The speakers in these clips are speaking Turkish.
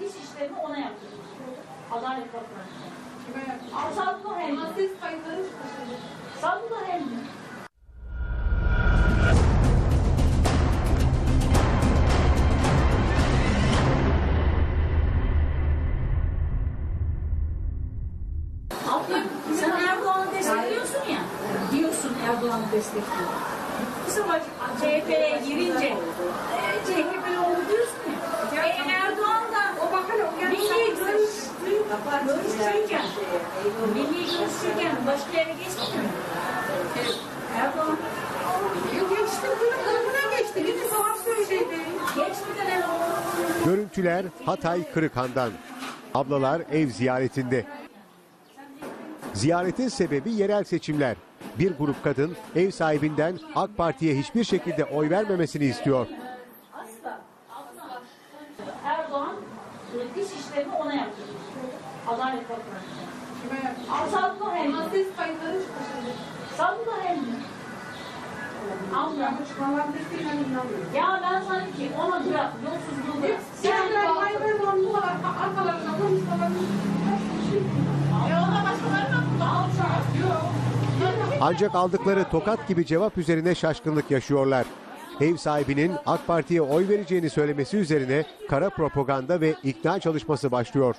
diş işlerini ona yaptırıyoruz. Adalet Bakanı. Kime yaptın? Sadullah hem Ama ses kayıtları çıkmıştı. Sadullah sen Erdoğan'ı destekliyorsun ya. Diyorsun Erdoğan'ı destekliyor. Bu sefer CHP'ye girince e, CHP'li oldu diyorsun ya. E, Erdoğan görüşürken milli görüşürken başka yere geçti mi? Erdoğan Yok geçti. Bunun kılıfına geçti. Bir de savaş söyledi. geçmeden Erdoğan Görüntüler Hatay Kırıkhan'dan. Ablalar ev ziyaretinde. Ziyaretin sebebi yerel seçimler. Bir grup kadın ev sahibinden AK Parti'ye hiçbir şekilde oy vermemesini istiyor. asla Erdoğan e, diş işlerini ona yaptırıyor. Adalet Bakanı. Kime yaptın? Sadullah hem Ama ses kayıtları çıkmıştı. Sadullah hem inanmıyorum. ya ben sana ki ona bırak yolsuzluğu bırak. Sen bak- Tayyip Erdoğan'ın bu kadar arkalarına konuşmalarını Ya ona başkalarına mı? Alçak. Ancak aldıkları tokat gibi cevap üzerine şaşkınlık yaşıyorlar. Ev sahibinin AK Parti'ye oy vereceğini söylemesi üzerine kara propaganda ve ikna çalışması başlıyor.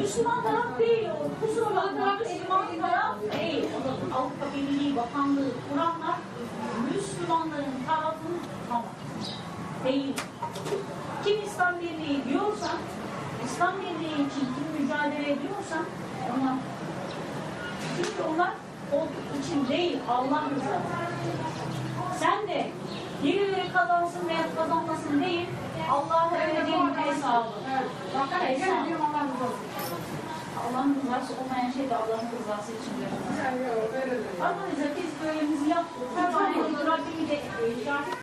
Müslüman taraf değil o. Kusura bakma Müslüman taraf değil. Avrupa Birliği Bakanlığı kuranlar Müslümanların tarafını tutamaz. Değil. Kim İslam Birliği diyorsa, İslam Birliği için kim mücadele ediyorsa onlar çünkü onlar o için değil, Allah rızası. Sen de birileri kazansın veya kazanmasın değil, Allah'a ödediğin hesabı. Razı olsun. Allah'ın rızası olmayan şey de Allah'ın rızası için verilmez. Yani yok, öyle de. Arkadaşlar biz görevimizi yaptık. Rabbimi de e, şahit